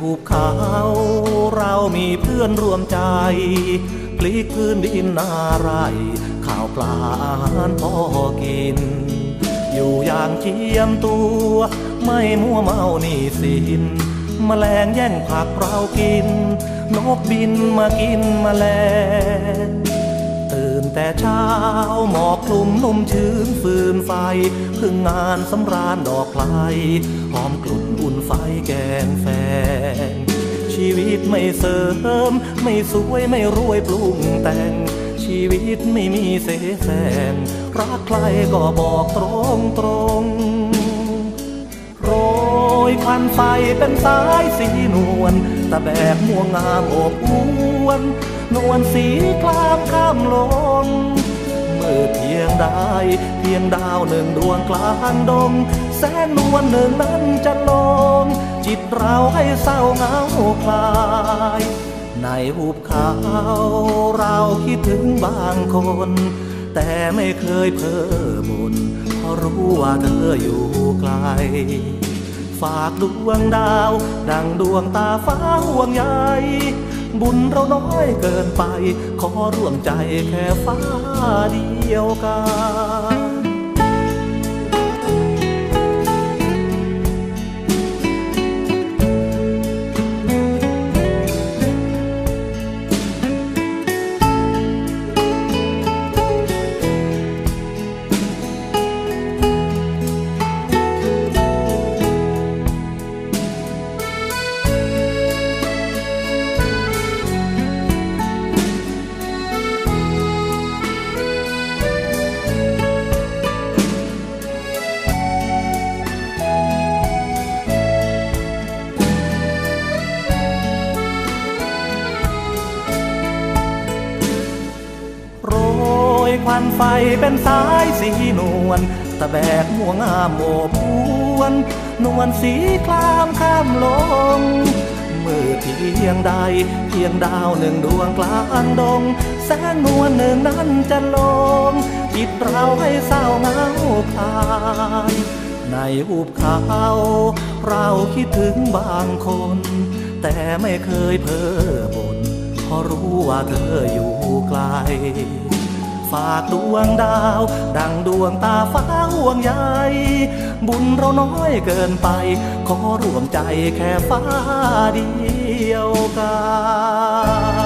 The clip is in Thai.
หุบเขาเรามีเพื่อนร่วมใจพลิกพื้นดินนาไรข้าวปลาอาหารพอกิน อยู่อย่างเจียมตัว ไม่มัวเมาหนี่สินแมลงแย่งผักเรากิน นกบินมากินแมลง แต่เช้าหมอกคลุมนุ่มชื้นฟืนไฟ พึ่งงานสำราญดอกไพลหอมกลุ่นอุ่นไฟแกงแฟง ชีวิตไม่เสริม ไม่สวยไม่รวยปรุงแต่ง ชีวิตไม่มีเสแสร้งรักใครก็บอกตรงตรงๆโรย ควันไฟเป็นสายสีนวลตะแบกม่วงงามอบอวน นวลสีกลางข้ามลงมืดเพียงใดเพียงดาวหนึ่งดวงกลางดง แสงนวลหนึ่งนั้นจะลง จิตเราให้เศร้าเหงาคลายในหุบเขาเราคิดถึงบางคน แต่ไม่เคยเพ้อบนเพราะรู้ว่าเธออยู่ไกล ฝากดวงดาว ดังดวงตาฟ้าห่วงใยบุญเราน้อยเกินไป ขอร่วมใจแค่ฟ้าเดียวกัน ควันไฟเป็นสายสีนวลตะแบกม่วงงามโอบอวน นวลสีคลามข้ามลงมือเพียงใด เพียงดาวหนึ่งดวงกลางดง แสงนวลหนึ่งนั้นจะลงจิตเราให้เศร้าเงาคลายในหุบเขาเราคิดถึงบางคน แต่ไม่เคยเพ้อบ่นเพราะรู้ว่าเธออยู่ไกล ฝากดวงดาว ดังดวงตาฟ้าห่วงใยบุญเราน้อยเกินไป ขอร่วมใจแค่ฟ้าเดียวกัน